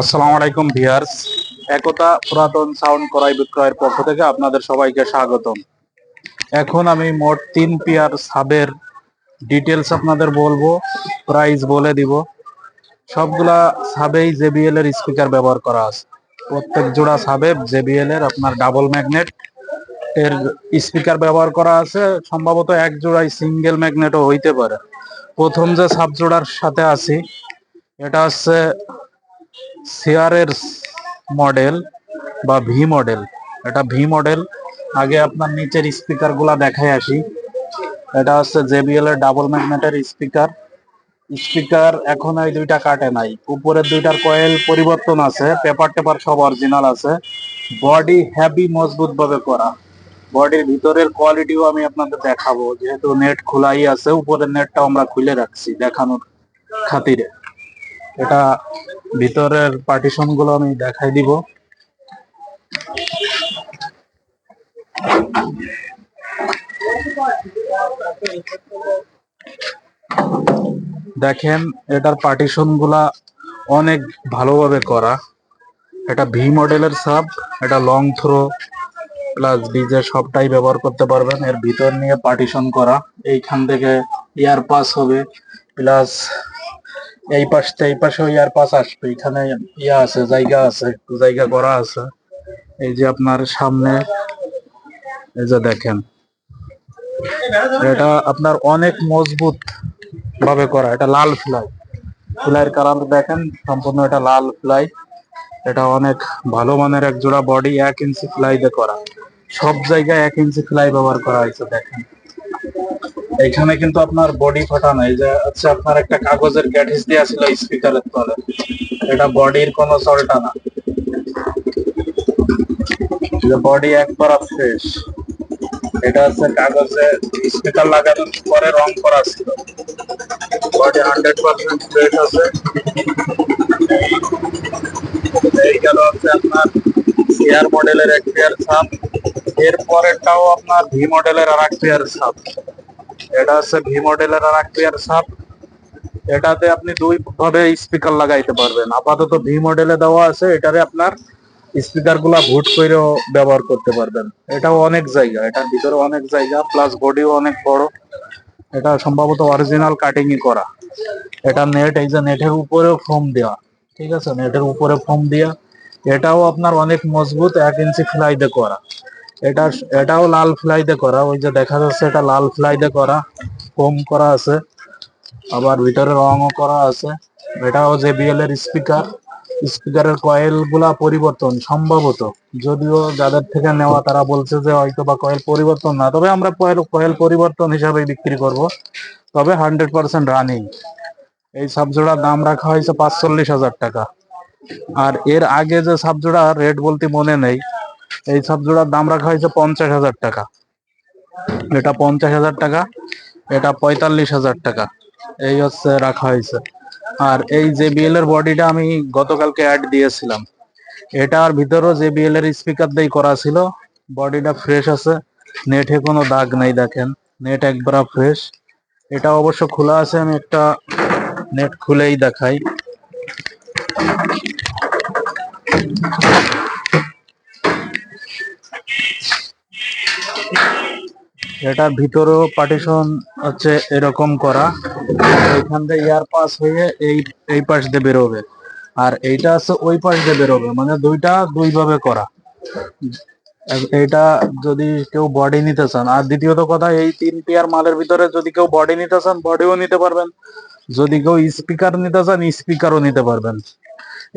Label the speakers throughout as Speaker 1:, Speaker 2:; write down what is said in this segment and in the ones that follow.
Speaker 1: আসসালামু আলাইকুম ভিয়ার্স একতা পুরাতন সাউন্ড ক্রয় বিক্রয়ের পক্ষ থেকে আপনাদের সবাইকে স্বাগতম। এখন আমি মোট তিন পেয়ার সাবের ডিটেলস আপনাদের বলব, প্রাইস বলে দিব। সবগুলা সাবেই জেবিএল এর স্পিকার ব্যবহার করা আছে। প্রত্যেক জোড়া সাবে জেবিএল এর আপনার ডাবল ম্যাগনেট এর স্পিকার ব্যবহার করা আছে। সম্ভবত এক জোড়ায় সিঙ্গেল ম্যাগনেটও হইতে পারে। প্রথম যে সাব জোড়ার সাথে আছি, এটা হচ্ছে সিআরের মডেল বা ভি মডেল এটা ভি মডেল আগে আপনার নিচের স্পিকারগুলা দেখাই আসি। এটা হচ্ছে জেবিএল এর ডাবল ম্যাগনেটের স্পিকার স্পিকার এখন এই দুইটা কাটে নাই। উপরের দুইটার কয়েল পরিবর্তন আছে। পেপার টেপার সব অরিজিনাল আছে। বডি হ্যাভি মজবুত ভাবে করা বডির ভিতরের কোয়ালিটিও আমি আপনাদের দেখাবো। যেহেতু নেট খোলাই আছে, উপরের নেটটাও আমরা খুলে রাখছি দেখানোর খাতিরে। এটা ভিতরের পার্টিশনগুলো আমি দেখাই দিব। দেখেন, এটার পার্টিশনগুলা অনেক ভালোভাবে করা। এটা ভি মডেলের সাব এটা লং থ্রো প্লাস ডিজে সবটাই ব্যবহার করতে পারবেন। এর ভিতর নিয়ে পার্টিশন করা। এইখান থেকে এয়ার পাস হবে প্লাস এই পাশ থেকে এই পাশেও এয়ার পাস আসবে। এখানে ইয়া আছে, জায়গা আছে একটু জায়গা করা আছে। এই যে আপনার সামনে, এই যে দেখেন। এটা আপনার অনেক মজবুত ভাবে করা, এটা লাল ফ্লাই। ফ্লাইয়ের কারণ দেখেন, সম্পূর্ণ এটা লাল ফ্লাই। এটা অনেক ভালো মানের এক জোড়া বডি এক ইঞ্চি ফ্লাই দিয়ে করা। সব জায়গায় এক ইঞ্চি ফ্লাই ব্যবহার করা হয়েছে, দেখেন। এখানে কিন্তু আপনার বডি ফাটানো, এই যে হচ্ছে আপনার একটা কাগজের গ্যাটিস দেওয়া ছিল স্পিকারের তলে, এটা বডির কোনো চলটা না। বডি একবার ফ্রেশ এটা হচ্ছে কাগজে স্পিকার লাগানোর পরে রং করা ছিল। বডি হান্ড্রেড পার্সেন্ট ফ্রেশ আছে। এই গেল হচ্ছে আপনার এয়ার মডেলের এক পেয়ার ছাপ। এর পরেরটাও আপনার ভি মডেলের আর এক পেয়ার ছাপ। এটা হচ্ছে ভি মডেলের আর এক পেয়ার ছাপ এটাতে আপনি দুই ভাবে স্পিকার লাগাইতে পারবেন। আপাতত ভি মডেলে দেওয়া আছে, এটারে আপনার স্পিকারগুলা ভুট করেও ব্যবহার করতে পারবেন। এটাও অনেক জায়গা, এটার ভিতরে অনেক জায়গা প্লাস বডিও অনেক বড়। এটা সম্ভবত অরিজিনাল কাটিংই করা। এটা নেট এই যে নেটের উপরেও ফোম দেওয়া ঠিক আছে? নেটের উপরে ফোম দেওয়া এটাও আপনার অনেক মজবুত, এক ইঞ্চি ফ্লাই দিয়ে করা। এটা এটাও লাল ফ্লাই দিয়ে করা, ওই যে দেখা যাচ্ছে এটা লাল ফ্লাই দিয়ে করা ফোম করা আছে, আবার ভিতরে রঙও করা আছে। এটাও যে বিএল এর স্পিকার স্পিকারের কয়েলগুলা পরিবর্তন, সম্ভবত। যদিও যাদের থেকে নেওয়া, তারা বলছে যে হয়তো বা কয়েল পরিবর্তন না, তবে আমরা কয়েল কয়েল পরিবর্তন হিসাবে বিক্রি করব। তবে হান্ড্রেড পার্সেন্ট রানিং এই সাবজোড়ার দাম রাখা হয়েছে পাঁচচল্লিশ হাজার টাকা। আর এর আগে যে সাবজোড়া রেট বলতে মনে নেই এই সাবজোড়ার দাম রাখা হয়েছে পঞ্চাশ হাজার টাকা। এটা পঞ্চাশ হাজার টাকা, এটা পঁয়তাল্লিশ হাজার টাকা। এই হচ্ছে রাখা হয়েছে। আর এই জেবিএল এর বডিটা আমি গতকালকে অ্যাড দিয়েছিলাম। এটার ভিতরেও জেবিএল এর স্পিকার দিয়ে করা ছিল। বডিটা ফ্রেশ আছে। নেটে কোনো দাগ নাই, দেখেন। নেট একবার ফ্রেশ এটা অবশ্য খোলা আছে, আমি একটা নেট খুলেই দেখাই। এটার ভিতরেও পার্টিশন হচ্ছে এরকম করা। এখান থেকে এয়ার পাস হয়ে এই এই পাশ দিয়ে বেরোবে। আর এইটা আছে ওই পাশ দিয়ে বেরোবে মানে দুইটা দুই ভাবে করা। এটা যদি কেউ বডি নিতে চান, আর দ্বিতীয়ত কথা, এই তিন পেয়ার মালের ভিতরে যদি কেউ বডি নিতে চান বডিও নিতে পারবেন। যদি কেউ স্পিকার নিতে চান স্পিকারও নিতে পারবেন।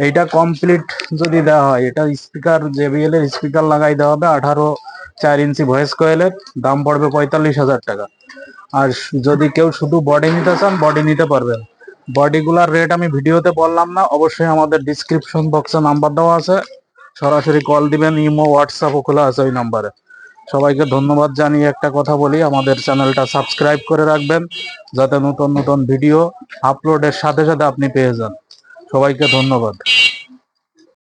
Speaker 1: এইটা কমপ্লিট যদি দেওয়া হয়, এটা স্পিকার জেবিএল এর স্পিকার লাগাই দেওয়া হবে, আঠারো চার ইঞ্চি ভয়েস কয়েলের, দাম পড়বে পঁয়তাল্লিশ হাজার টাকা। আর যদি কেউ শুধু বডি নিতে চান বডি নিতে পারবেন। বডিগুলার রেট আমি ভিডিওতে বললাম না, অবশ্যই আমাদের ডিসক্রিপশন বক্সে নাম্বার দেওয়া আছে। সরাসরি কল দিবেন, ইমো হোয়াটসঅ্যাপও খোলা আছে ওই নাম্বারে সবাইকে ধন্যবাদ জানিয়ে একটা কথা বলি, আমাদের চ্যানেলটা সাবস্ক্রাইব করে রাখবেন, যাতে নতুন নতুন ভিডিও আপলোডের সাথে সাথে আপনি পেয়ে যান। সবাইকে ধন্যবাদ।